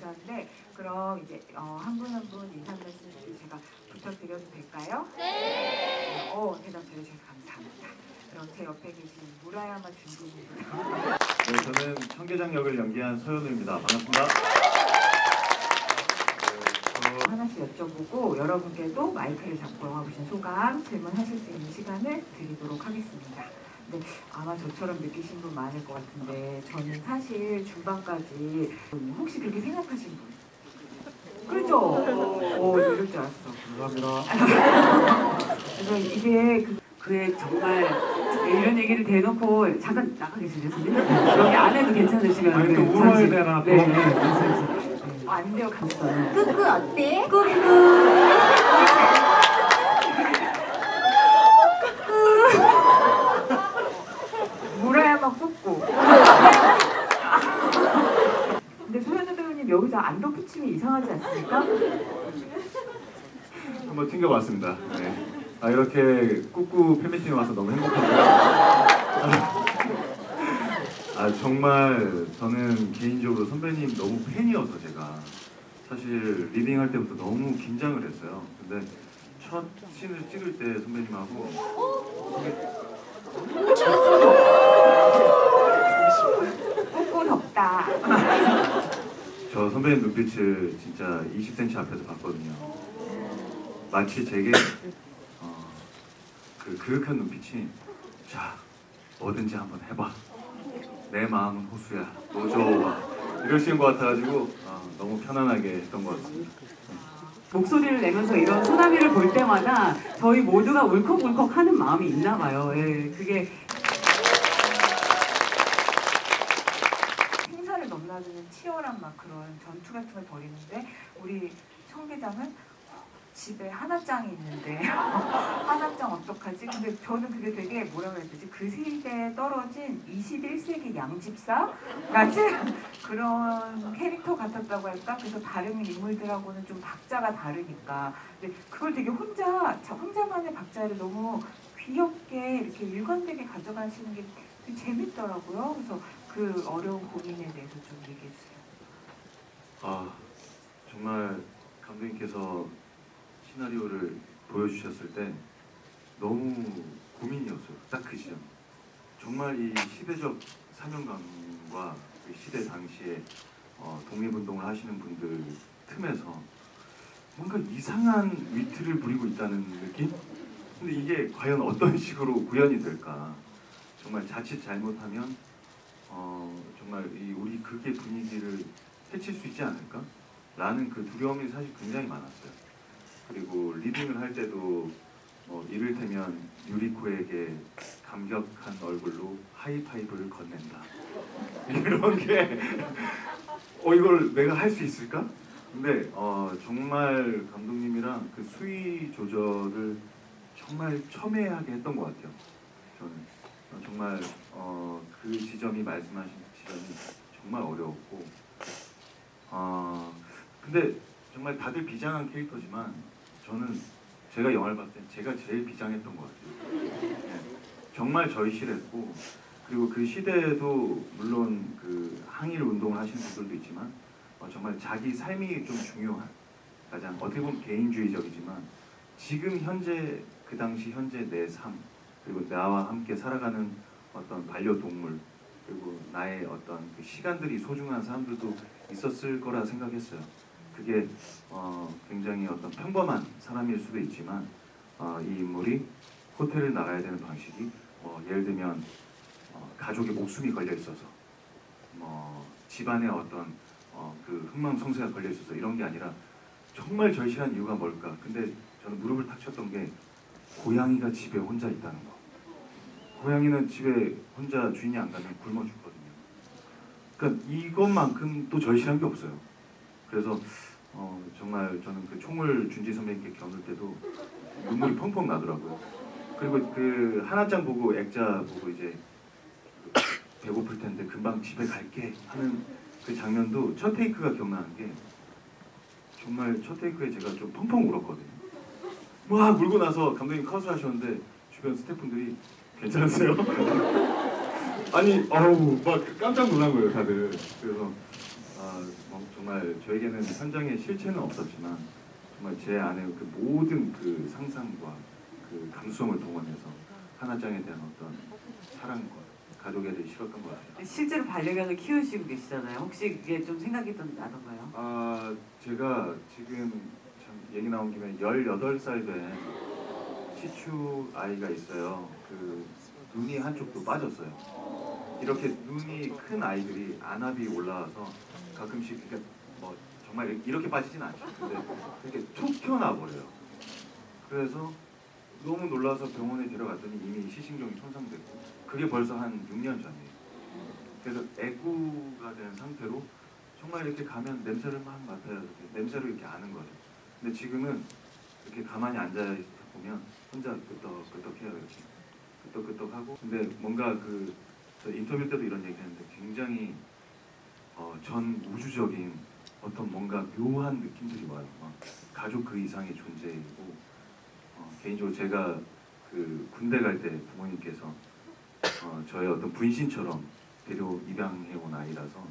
그런데 그럼 이제 어, 한 분 한 분 인사 말씀 제가 부탁드려도 될까요? 네. 어 대답 잘해주셔서 감사합니다. 그럼 제 옆에 계신 무라야마 준비입니다. 네, 저는 청계장 역을 연기한 서현우입니다. 반갑습니다. 네, 저 하나씩 여쭤보고 여러분께도 마이크를 잡고 영화 보신 소감 질문하실 수 있는 시간을 드리도록 하겠습니다. 네, 아마 저처럼 느끼신 분 많을 것 같은데 저는 사실 중반까지 혹시 그렇게 생각하신 분? 그렇죠? 어, 이럴 줄 알았어. 감사합니다. 그래서 이게 그 그의 정말 이런 얘기를 대놓고 잠깐 나가 계시죠 선생님? 여기 안에도 괜찮으시면 아니, 또 네, 울어야 되나, 또. 네, 네, 네. 어, 안 돼요, 있어요. 꾸꾸 어때? 무라야마 꾹꾹. 근데 소연우 배우님 여기서 안 덧붙이면 이상하지 않습니까? 한번 튕겨봤습니다. 네. 아 이렇게 꾸꾸 팬미팅에 와서 너무 행복하고요. 아 정말 저는 개인적으로 선배님 너무 팬이어서 제가 사실 리딩 할 때부터 너무 긴장을 했어요. 근데 첫 씬을 찍을 때 선배님하고 꾹꾹 덥다. 저 선배님 눈빛을 진짜 20cm 앞에서 봤거든요. 마치 제게 어, 그 그윽한 눈빛이 자 뭐든지 한번 해봐. 내 마음은 호수야. 너 좋아. 이러시는 것 같아가지고 어, 너무 편안하게 했던 것 같습니다. 목소리를 내면서 이런 소나미를 볼 때마다 저희 모두가 울컥울컥 하는 마음이 있나 봐요. 예, 그게 치열한 막 그런 전투 같은 걸 벌이는데 우리 청계장은 집에 하나짱이 있는데 하나짱 어떡하지? 근데 저는 그게 되게 뭐라 그래야 되지? 그 시대에 떨어진 21세기 양집사 같은 그런 캐릭터 같았다고 할까? 그래서 다른 인물들하고는 좀 박자가 다르니까 근데 그걸 되게 혼자 자- 혼자만의 박자를 너무 귀엽게 이렇게 일관되게 가져가시는 게 재밌더라고요. 그래서 그 어려운 고민에 대해서 좀 얘기해 주세요. 아 정말 감독님께서 시나리오를 보여주셨을 때 너무 고민이었어요. 딱 그 시점. 정말 이 시대적 사명감과 그 시대 당시에 어, 독립운동을 하시는 분들 틈에서 뭔가 이상한 위트를 부리고 있다는 느낌? 근데 이게 과연 어떤 식으로 구현이 될까? 정말 자칫 잘못하면 어, 정말 이 우리 극의 분위기를 해칠 수 있지 않을까? 라는 그 두려움이 사실 굉장히 많았어요. 그리고 리딩을 할 때도 어, 이를테면 유리코에게 감격한 얼굴로 하이파이브를 건넨다. 이런 게, 어, 이걸 내가 할 수 있을까? 근데 어, 정말 감독님이랑 그 수위 조절을 정말 첨예하게 했던 것 같아요. 저는 어, 정말 어, 그 지점이 말씀하신 지점이 정말 어려웠고 어, 근데 정말 다들 비장한 캐릭터지만 저는 제가 영화를 봤을 때 제가 제일 비장했던 것 같아요. 네, 정말 절실했고 그리고 그 시대에도 물론 그 항일 운동을 하시는 분들도 있지만 어, 정말 자기 삶이 좀 중요한 가장 어떻게 보면 개인주의적이지만 지금 현재 그 당시 현재 내 삶 그리고 나와 함께 살아가는 어떤 반려동물 그리고 나의 어떤 그 시간들이 소중한 사람들도 있었을 거라 생각했어요. 그게 어, 굉장히 어떤 평범한 사람일 수도 있지만 어, 이 인물이 호텔을 나가야 되는 방식이 뭐 예를 들면 어, 가족의 목숨이 걸려 있어서 뭐 집안에 어떤 어, 그 흥망성쇠가 걸려 있어서 이런 게 아니라 정말 절실한 이유가 뭘까? 근데 저는 무릎을 탁 쳤던 게 고양이가 집에 혼자 있다는 거. 고양이는 집에 혼자 주인이 안 가면 굶어 죽거든요. 그러니까 이것만큼 또 절실한 게 없어요. 그래서 어, 정말 저는 그 총을 준지 선배님께 겨눌 때도 눈물이 펑펑 나더라고요. 그리고 그 하나짱 보고 액자 보고 이제 배고플 텐데 금방 집에 갈게 하는 그 장면도 첫 테이크가 기억나는 게 정말 첫 테이크에 제가 좀 펑펑 울었거든요. 막 울고 나서 감독님 컷을 하셨는데 주변 스태프분들이 괜찮으세요? 아니 어우 막 깜짝 놀란 거예요 다들. 그래서 아, 뭐 정말 저에게는 현장에 실체는 없었지만 정말 제 안에 그 모든 그 상상과 그 감수성을 동원해서 하나짱에 대한 어떤 사랑과 가족애를 실었던 것 같아요. 실제로 반려견을 키우시고 계시잖아요. 혹시 그게 좀 생각이 좀 나던가요? 아 제가 지금 참 얘기 나온 김에 18살 된 시추 아이가 있어요. 그 눈이 한쪽도 빠졌어요. 이렇게 눈이 큰 아이들이 안압이 올라와서 가끔씩 이렇게 뭐 정말 이렇게 빠지진 않죠. 근데 이렇게 툭 튀어나와 버려요. 그래서 너무 놀라서 병원에 데려갔더니 이미 시신경이 손상됐고 그게 벌써 한 6년 전이에요. 그래서 애구가 된 상태로 정말 이렇게 가면 냄새를 막 맡아요. 이렇게 냄새를 이렇게 아는 거죠. 근데 지금은 이렇게 가만히 앉아 보면 혼자 끄떡끄떡해요. 이렇게 끄떡끄떡하고. 근데 뭔가 그저 인터뷰 때도 이런 얘기했는데 굉장히 어, 전 우주적인 어떤 뭔가 묘한 느낌들이 와요. 막 가족 그 이상의 존재이고 어, 개인적으로 제가 그 군대 갈 때 부모님께서 어, 저의 어떤 분신처럼 데려 입양해 온 아이라서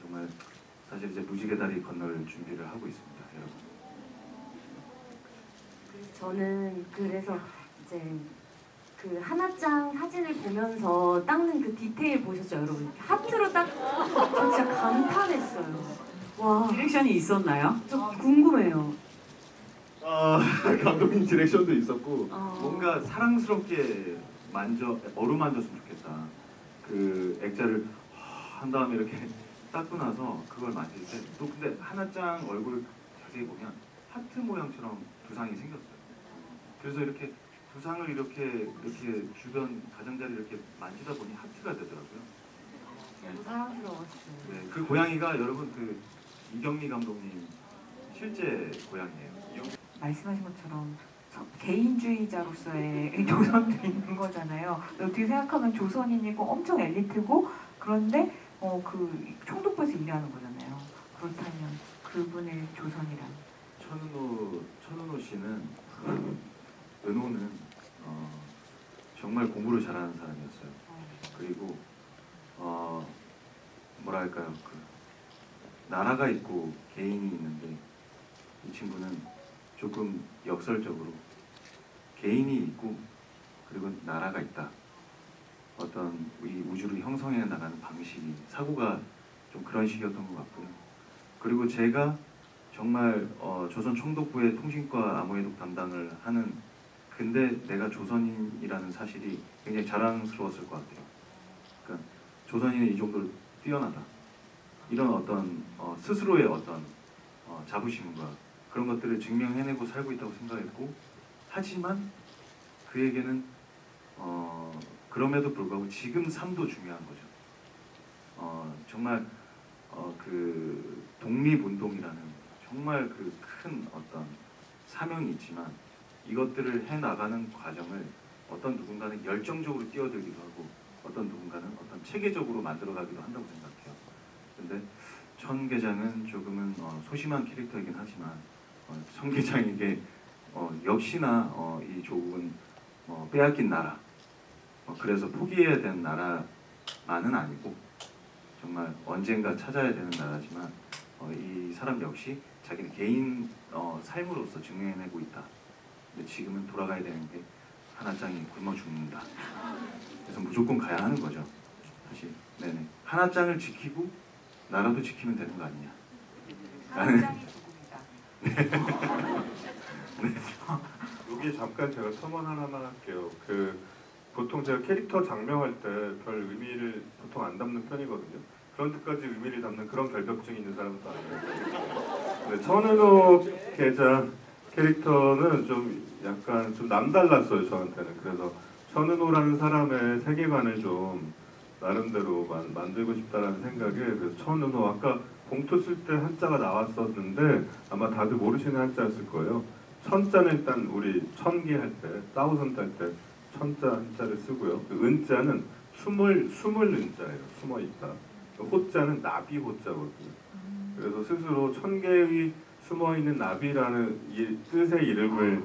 정말 사실 이제 무지개 다리 건널 준비를 하고 있습니다, 여러분. 저는 그래서 이제 그 하나짱 사진을 보면서 닦는 그 디테일 보셨죠, 여러분? 하트로 딱, 저 진짜 감탄했어요. 와, 디렉션이 있었나요? 저 궁금해요. 아 감독님 디렉션도 있었고 어. 뭔가 사랑스럽게 만져 어루만졌으면 좋겠다. 그 액자를 한 다음에 이렇게 닦고 나서 그걸 만질 때 또 근데 하나짱 얼굴을 자세히 보면 하트 모양처럼 두상이 생겼어요. 그래서 이렇게 두상을 이렇게 이렇게 주변 가장자리 이렇게 만지다 보니 하트가 되더라고요. 너무 사랑스러웠어요. 네, 그 고양이가 여러분 그 이경미 감독님 실제 고양이에요. 이경- 말씀하신 것처럼 저- 개인주의자로서의 조선도 있는 거잖아요. 어떻게 생각하면 조선인이고 엄청 엘리트고 그런데 어, 그 총독부에서 일하는 거잖아요. 그렇다면 그분의 조선이란 천은호 천은호 씨는 그 은호는 어, 정말 공부를 잘하는 사람이었어요. 그리고 어, 뭐랄까요 그 나라가 있고 개인이 있는데 이 친구는 조금 역설적으로 개인이 있고 그리고 나라가 있다. 어떤 이 우주를 형성해 나가는 방식이 사고가 좀 그런 식이었던 것 같고요. 그리고 제가 정말 어, 조선 총독부의 통신과 암호해독 담당을 하는 근데 내가 조선인이라는 사실이 굉장히 자랑스러웠을 것 같아요. 그러니까 조선인은 이 정도로 뛰어나다. 이런 어떤 어, 스스로의 어떤 어, 자부심과 그런 것들을 증명해내고 살고 있다고 생각했고 하지만 그에게는 어, 그럼에도 불구하고 지금 삶도 중요한 거죠. 어, 정말 어, 그 독립운동이라는 정말 그 큰 어떤 사명이 있지만 이것들을 해 나가는 과정을 어떤 누군가는 열정적으로 뛰어들기도 하고 어떤 누군가는 어떤 체계적으로 만들어가기도 한다고 생각해요. 근데 천 계장은 조금은 어, 소심한 캐릭터이긴 하지만 어, 천 계장에게 어, 역시나 어, 이 조국은 어, 빼앗긴 나라. 어, 그래서 포기해야 되는 나라만은 아니고 정말 언젠가 찾아야 되는 나라지만 어, 이 사람 역시 자기는 개인 어, 삶으로서 증명해내고 있다. 근데 지금은 돌아가야 되는 게 하나짱이 굶어 죽는다. 그래서 무조건 가야 하는 거죠. 사실 네네 하나짱을 지키고 나라도 지키면 되는 거 아니냐. 하나짱이 조금이다. 여기 잠깐 제가 첨언 하나만 할게요. 그 보통 제가 캐릭터 장명할 때 별 의미를 보통 안 담는 편이거든요. 그런 데까지 의미를 담는 그런 결벽증이 있는 사람은 또 아니에요. 네, 천은호 계자 캐릭터는 좀 약간 좀 남달랐어요 저한테는. 그래서 천은호라는 사람의 세계관을 좀 나름대로 만, 만들고 싶다라는 생각에 그래서 천은호 아까 봉투 쓸 때 한자가 나왔었는데 아마 다들 모르시는 한자였을 거예요. 천자는 일단 우리 천기 할 때, 사우선드 할때 천자 한자를 쓰고요. 그 은자는 숨을 숨을 은자예요. 숨어 있다. 그 호자는 나비 호자거든요. 그래서 스스로 천 개의 숨어 있는 나비라는 이 뜻의 이름을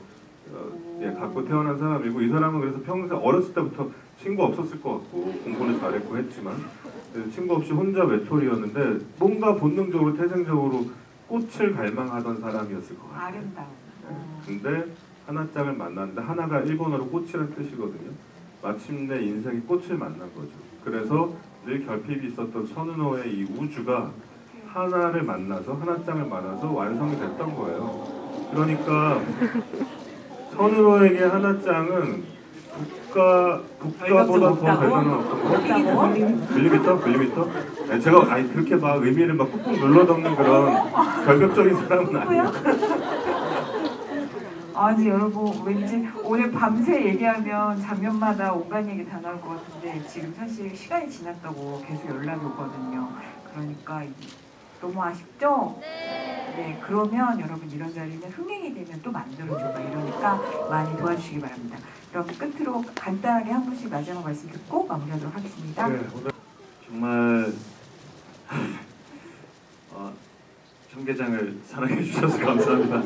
어, 예, 갖고 태어난 사람이고 이 사람은 그래서 평생 어렸을 때부터 친구 없었을 것 같고 공부는 잘했고 했지만 네, 친구 없이 혼자 외톨이였는데 뭔가 본능적으로 태생적으로 꽃을 갈망하던 사람이었을 것 같아요. 아름다워. 근데 하나짱을 만났는데 하나가 일본어로 꽃이라는 뜻이거든요. 마침내 인생이 꽃을 만난 거죠. 그래서 늘 결핍이 있었던 선은호의 이 우주가 하나를 만나서 하나짱을 만나서 완성이 됐던 거예요. 그러니까 선은호에게 하나짱은 국가 국가보다 더? 대단한 어떤 거? 밀리미터? 밀리미터? 아니, 제가 아니 그렇게 막 의미를 막 꾹꾹 눌러덮는 그런 결벽적인 사람은 아니에요. 아니 여러분 왠지 오늘 밤새 얘기하면 장면마다 온갖 얘기 다 나올 것 같은데 지금 사실 시간이 지났다고 계속 연락이 오거든요. 그러니까 이- 너무 아쉽죠? 네. 그러면 여러분 이런 자리는 흥행이 되면 또 만들어주고 이러니까 많이 도와주시기 바랍니다. 그럼 끝으로 간단하게 한 분씩 마지막 말씀 듣고 마무리하도록 하겠습니다. 네, 오늘 정말 어, 청계장을 사랑해 주셔서 감사합니다.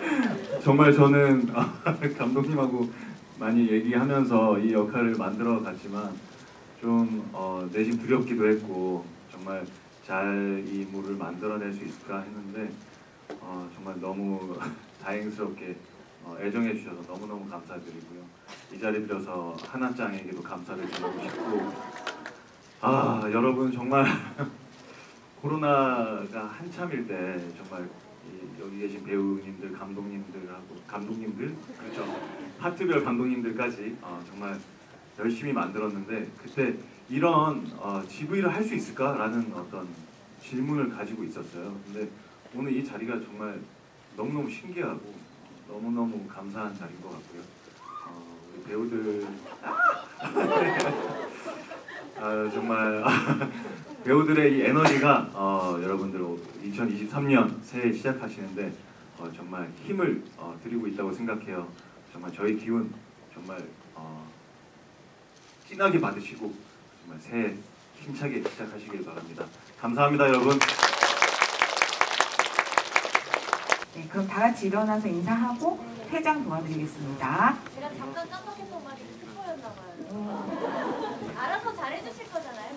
정말 저는 아, 감독님하고 많이 얘기하면서 이 역할을 만들어 갔지만 좀 어, 내심 두렵기도 했고 정말 잘이 인물을 만들어낼 수 있을까 했는데 어, 정말 너무 다행스럽게 어, 애정해 주셔서 너무너무 감사드리고요. 이 자리 빌어서 하나짱에게도 감사를 드리고 싶고 아 여러분 정말 코로나가 한참일 때 정말 이 여기 계신 배우님들 감독님들하고 감독님들 그렇죠 파트별 감독님들까지 어, 정말 열심히 만들었는데 그때 이런 어, GV를 할 수 있을까라는 어떤 질문을 가지고 있었어요. 근데 오늘 이 자리가 정말 너무너무 신기하고 너무너무 감사한 자리인 것 같고요. 어, 우리 배우들 아, 정말 배우들의 이 에너지가 어, 여러분들 2023년 새해 시작하시는데 어, 정말 힘을 어, 드리고 있다고 생각해요. 정말 저희 기운 정말 어, 진하게 받으시고 정말 새해 힘차게 시작하시길 바랍니다. 감사합니다, 여러분. 네, 그럼 다 같이 일어나서 인사하고 퇴장 도와드리겠습니다. 제가 잠깐 깜빡했던 말이 스포였나 봐요. 알아서 잘해주실 거잖아요.